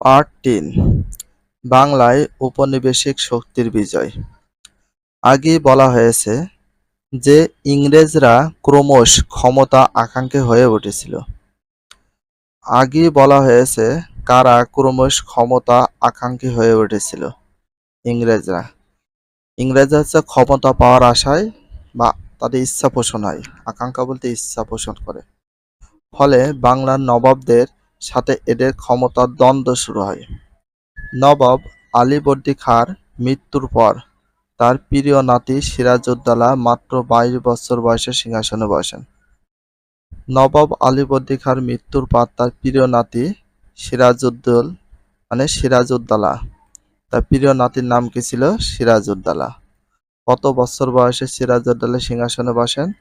Part তিন, বাংলায় ঔপনিবেশিক শক্তির বিজয়। আগেই বলা হয়েছে যে ইংরেজরা ক্রমশ ক্ষমতা আকাঙ্ক্ষী হয়ে উঠেছিল। আগেই বলা হয়েছে কারা ক্রমশ ক্ষমতা আকাঙ্ক্ষী হয়ে উঠেছিল, ইংরেজরা। ইংরেজরা হচ্ছে ক্ষমতা পাওয়ার আশায় বা তাদের ইচ্ছা পোষণ হয়, আকাঙ্ক্ষা বলতে ইচ্ছা পোষণ করে। ফলে বাংলার নবাবদের সাথে এদের ক্ষমতার দ্বন্দ্ব শুরু হয়। নবাব আলীবর্দী খাঁর মৃত্যুর পর তার প্রিয় নাতি সিরাজউদ্দৌলা মাত্র বাইশ বছর বয়সে সিংহাসনে বসেন। নবাব আলীবর্দী খাঁর মৃত্যুর পর তার প্রিয় নাতি সিরাজউদ্দৌল মানে সিরাজউদ্দৌলা। তার প্রিয় নাতির নাম কি ছিল? সিরাজউদ্দৌলা। কত বছর বয়সে সিরাজউদ্দৌলা সিংহাসনে বসেন?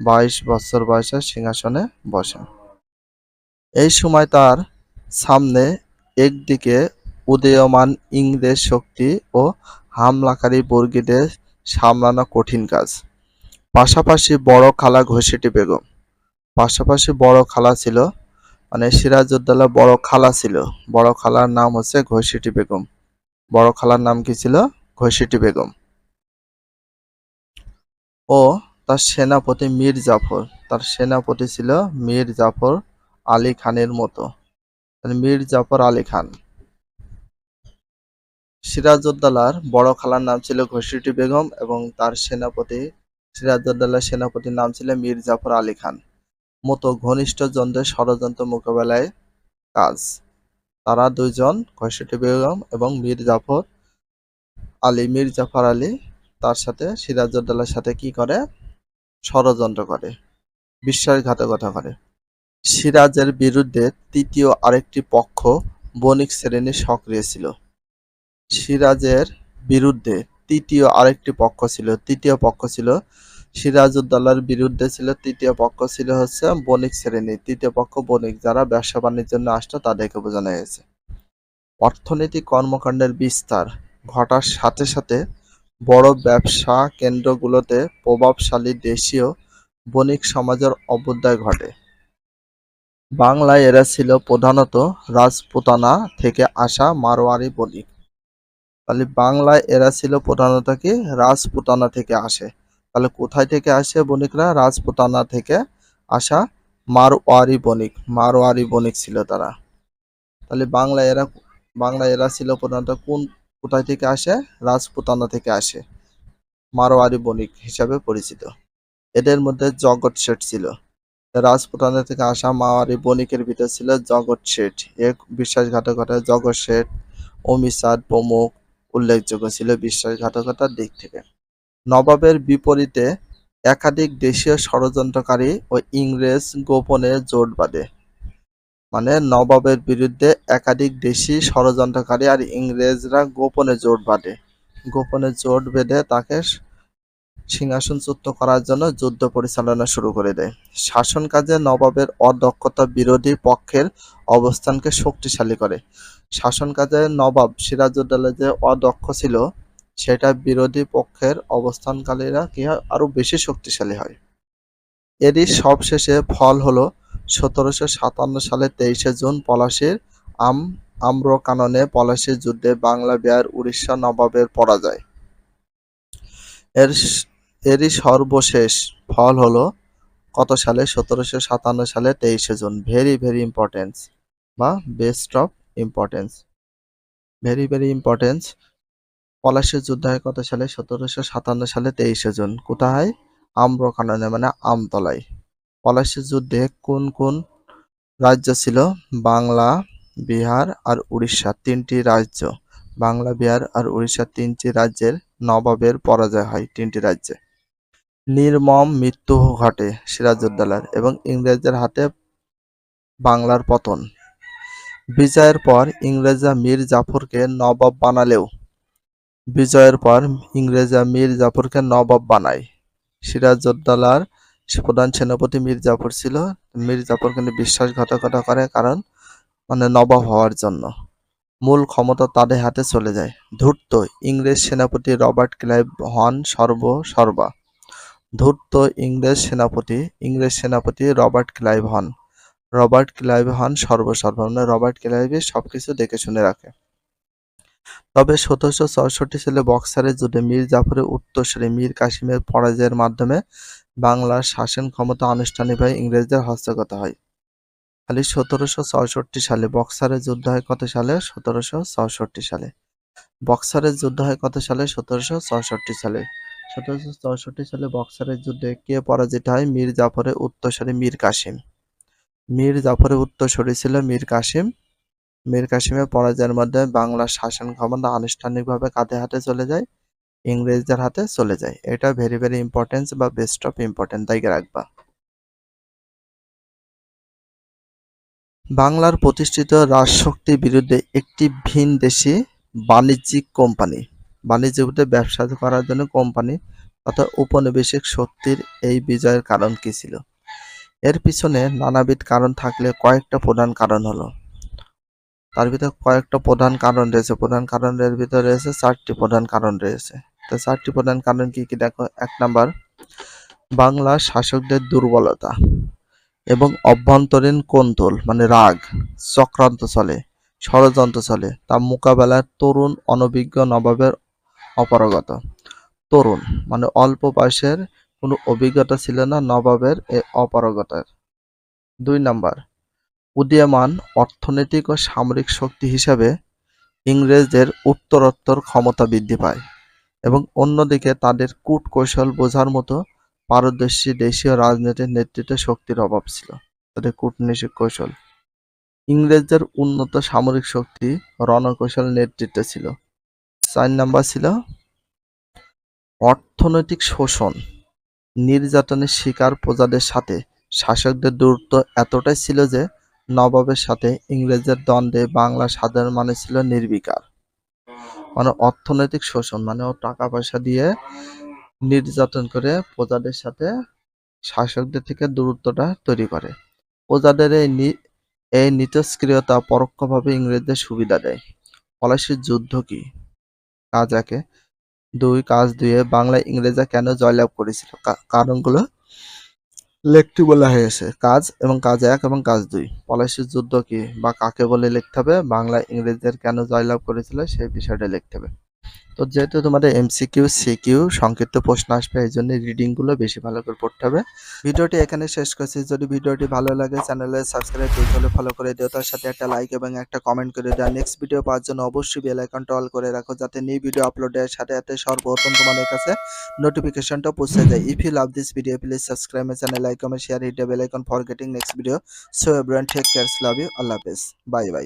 বাইশ বছর বয়সে সিংহাসনে বসেন। এই সময় তার সামনে একদিকে উদীয়মান ইংরেজ শক্তি ও হামলাকারী বর্গীদের সামলানো কঠিন কাজ, পাশাপাশি বড় খালা ঘষেটি বেগম। পাশাপাশি বড় খালা ছিল মানে সিরাজউদ্দৌলা বড় খালা ছিল। বড় খালার নাম হচ্ছে ঘষেটি বেগম। বড় খালার নাম কি ছিল? ঘষেটি বেগম। ও তার সেনাপতি মীর জাফর। তার সেনাপতি ছিল মীর জাফর আলী খানের মতো। মানে মীর জাফর আলী খান। সিরাজউদ্দৌলার বড় খালার নাম ছিল ঘসিটি বেগম এবং তার সেনাপতি, সিরাজউদ্দৌলার সেনাপতির নাম ছিল মীর জাফর আলী খান। মতো ঘনিষ্ঠ জনদের ষড়যন্ত্র মোকাবেলায় কাজ। তারা দুইজন ঘসিটি বেগম এবং মীর জাফর আলী, মীর জাফর আলী, তার সাথে সিরাজউদ্দৌলার সাথে কি করে? ষড়যন্ত্র করে। বিশ্বাসঘাতকতা করে। সিরাজের বিরুদ্ধে তৃতীয় আরেকটি পক্ষ বণিক শ্রেণি সক্রিয় ছিল। সিরাজের বিরুদ্ধে তৃতীয় আরেকটি পক্ষ ছিল। তৃতীয় পক্ষ ছিল সিরাজউদ্দৌলার বিরুদ্ধে ছিল। তৃতীয় পক্ষ ছিল হচ্ছে বণিক শ্রেণি। তৃতীয় পক্ষ বণিক যারা ব্যবসা বাণিজ্যের জন্য আসতো তাদেরকে বোঝানো হয়েছে। অর্থনৈতিক কর্মকাণ্ডের বিস্তার ঘটার সাথে সাথে বড় ব্যবসা কেন্দ্রগুলোতে প্রভাবশালী দেশীয় বণিক সমাজের অভ্যুদয় ঘটে। বাংলায় এরা ছিল প্রধানত রাজপুতানা থেকে আসা মারোয়ারি বণিক। তাহলে বাংলায় এরা ছিল প্রধানত কি? রাজপুতানা থেকে আসে। তাহলে কোথায় থেকে আসে বণিকরা? রাজপুতানা থেকে আসা মারোয়ারি বণিক। মারোয়ারি বণিক ছিল তারা। তাহলে বাংলায় এরা বাংলায় এরা ছিল প্রধানত কোন, কোথায় থেকে আসে? রাজপুতানা থেকে আসে। মারোয়ারি বণিক হিসাবে পরিচিত। এদের মধ্যে জগৎ শেঠ ছিল। রাজপুতানা থেকে আসা মাওয়ারি বণিকের ভিতর ছিল জগৎ শেঠ। এক বিশ্বাসঘাতকতা জগৎ শেঠ অমিসাদ প্রমুখ উল্লেখযোগ্য ছিল বিশ্বাসঘাতকতার দিক থেকে। নবাবের বিপরীতে একাধিক দেশীয় ষড়যন্ত্রকারী ও ইংরেজ গোপনে জোট বাঁধে। মানে নবাবের বিরুদ্ধে একাধিক দেশি ষড়যন্ত্রকারী আর ইংরেজরা গোপনে জোট বাঁধে। গোপনে জোট বেঁধে তাকে সিংহাসনচ্যুত করার জন্য যুদ্ধ পরিচালনা শুরু করে দেয়। শাসন কাজে নবাবের অদক্ষতা বিরোধী পক্ষের অবস্থানকে শক্তিশালী করে। শাসন কাজে নবাব সিরাজউদ্দৌলা যে অদক্ষ ছিল, সেটা বিরোধী পক্ষের অবস্থানকারীরা কি হয়? আরও বেশি শক্তিশালী হয়। এরই সবশেষে ফল হলো, সতেরোশো সাতান্ন সালে তেইশে জুন পলাশীর আম, আম্রকাননে পলাশীর যুদ্ধে বাংলা বিহার, উড়িষ্যা নবাবের পরাজয়। এর এরই সর্বশেষ ফল হলো কত সালে? সতেরোশো সাতান্ন সালে তেইশে জুন। ভেরি ভেরি ইম্পর্টেন্স বা best of importance very very importance পলাশীর যুদ্ধ হয় কত সালে? সতেরোশো সাতান্ন সালে তেইশে জুন। কোথায়? আম্রকাননে মানে আমতলায়। পলাশীর যুদ্ধে কোন কোন রাজ্য ছিল? বাংলা, বিহার আর উড়িষ্যা। তিনটি রাজ্য। বাংলা, বিহার আর উড়িষ্যা তিনটি রাজ্যের নবাবের পরাজয় হয় তিনটি রাজ্যে। নির্মম মৃত্যু ঘটে সিরাজউদ্দৌলার এবং ইংরেজদের হাতে বাংলার পতন। বিজয়ের পর ইংরেজরা মীর জাফরকে নবাব বানালেও, বিজয়ের পর ইংরেজরা মীর জাফরকে নবাব বানায়। সিরাজউদ্দৌলার প্রধান সেনাপতি মীর জাফর ছিল। মীর জাফর কিন্তু বিশ্বাসঘাতকতা করে কারণ মানে নবাব হওয়ার জন্য। মূল ক্ষমতা তাদের হাতে চলে যায়। ধূর্ত ইংরেজ সেনাপতি রবার্ট ক্লাইভ হন সর্ব সর্বা ধূর্ত ইংরেজ সেনাপতি ইংরেজ সেনাপতি রবার্ট ক্লাইভ হন রবার্ট ক্লাইভ হন সর্বসর্বা মানে রবার্ট ক্লাইভই সবকিছু দেখে শুনে রাখে। তবে সতেরোশো চৌষট্টি সালে বক্সারের যুদ্ধে মীর জাফরের উত্তরসূরি মীর কাসিমের পরাজয়ের মাধ্যমে বাংলার শাসন ক্ষমতা আনুষ্ঠানিকভাবে ইংরেজদের হস্তগত হয়। খালি সতেরোশো চৌষট্টি সালে বক্সারের যুদ্ধ হয় কত সালে? সতেরোশো চৌষট্টি সালে। বক্সারের যুদ্ধ হয় কত সালে? সতেরোশো চৌষট্টি সালে। সতেরোশো চৌষট্টি সালে বক্সারের যুদ্ধে কে পরাজিত হয়? মীর জাফরের উত্তরসূরি মীর কাসিম। মীর জাফরের উত্তরসূরি ছিল মীর কাসিম। মীর কাসিমের পরাজয়ের মধ্যে বাংলার শাসন ক্ষমতা আনুষ্ঠানিকভাবে কাদের হাতে চলে যায়, ইংরেজদের হাতে চলে যায়। এটা ভেরি ভেরি ইম্পর্টেন্স বা বেস্ট অফ ইম্পর্টেন্ট তাইকে রাখবা। বাংলার প্রতিষ্ঠিত রাজশক্তির বিরুদ্ধে একটি ভিন দেশি বাণিজ্যিক কোম্পানি বাণিজ্যিক ব্যবসা করার জন্য কোম্পানি তথা উপনিবেশিক শক্তির এই বিজয়ের কারণ কি ছিল? এর পিছনে নানাবিধ কারণ থাকলে কয়েকটা প্রধান কারণ হলো। তার ভিতরে কয়েকটা প্রধান কারণ রয়েছে। প্রধান কারণের ভিতরে রয়েছে চারটি প্রধান কারণ রয়েছে। তো চারটি প্রধান কারণ কি কি দেখো? এক নাম্বার, বাংলা শাসকদের দুর্বলতা এবং অভ্যন্তরীণ কোন্দল মানে রাগ, চক্রান্ত চলে, ষড়যন্ত্র চলে। তা মোকাবেলায় তরুণ, অনভিজ্ঞ নবাবের অপারগত। তরুণ মানে অল্প বয়সের কোনো অভিজ্ঞতা ছিল না নবাবের এ অপারগতার। দুই নাম্বার, উদীয়মান অর্থনৈতিক ও সামরিক শক্তি হিসাবে ইংরেজদের উত্তরোত্তর ক্ষমতা বৃদ্ধি পায় এবং অন্যদিকে তাদের কূটকৌশল বোঝার মতো পারদর্শী দেশীয় রাজনীতির নেতৃত্বে শক্তির অভাব ছিল, তাদের কূটনৈতিক কৌশল। ইংরেজদের উন্নত সামরিক শক্তি রণকৌশল নেতৃত্বে ছিল। চার নাম্বার ছিল অর্থনৈতিক শোষণ। নির্যাতনের শিকার প্রজাদের সাথে। শাসকদের দূরত্ব এতটাই ছিল যে নবাবের সাথে ইংরেজদের দ্বন্দ্বে বাংলা সাধারণ মানুষ ছিল নির্বিকার। মানে অর্থনৈতিক শোষণ মানে ও টাকা পয়সা দিয়ে নির্যাতন করে প্রজাদের সাথে শাসকদের থেকে দূরত্বটা তৈরি করে। প্রজাদের এই এই নিতস্ক্রিয়তা পরোক্ষভাবে ইংরেজদের সুবিধা দেয়। পলাশির যুদ্ধ কি? কাজ একে। দুই কাজ দুয়ে বাংলা ইংরেজা কেন জয়লাভ করেছিল? কারণগুলো লেখটি বলা হয়েছে। কাজ এবং কাজ এক এবং কাজ দুই। পলাশির যুদ্ধ কি বা কাকে বলে লিখতে হবে? বাংলা ইংরেজদের কেন জয়লাভ করেছিল? সেই বিষয়টা লিখতে হবে। তো যেহেতু তোমাদের এমসিকিউ সিকিউ সংক্ষিপ্ত প্রশ্ন আসবে, এই জন্য রিডিংগুলো বেশি ভালো করে পড়তে হবে। ভিডিওটি এখানে শেষ করছি। যদি ভিডিওটি ভালো লাগে চ্যানেলে সাবস্ক্রাইব হলে ফলো করে দিও। তার সাথে একটা লাইক এবং একটা কমেন্ট করে দিও। নেক্সট ভিডিও পাওয়ার জন্য অবশ্যই বেল আইকনটা অল করে রাখো, যাতে নিউ ভিডিও আপলোডের সাথে সাথে সর্বপ্রথম তোমাদের কাছে নোটিফিকেশনটা পৌঁছে যায়। If you love this video please subscribe my channel like comment share hit bell icon for getting next video so everyone take cares love you আল্লাহ হাফেজ বাই বাই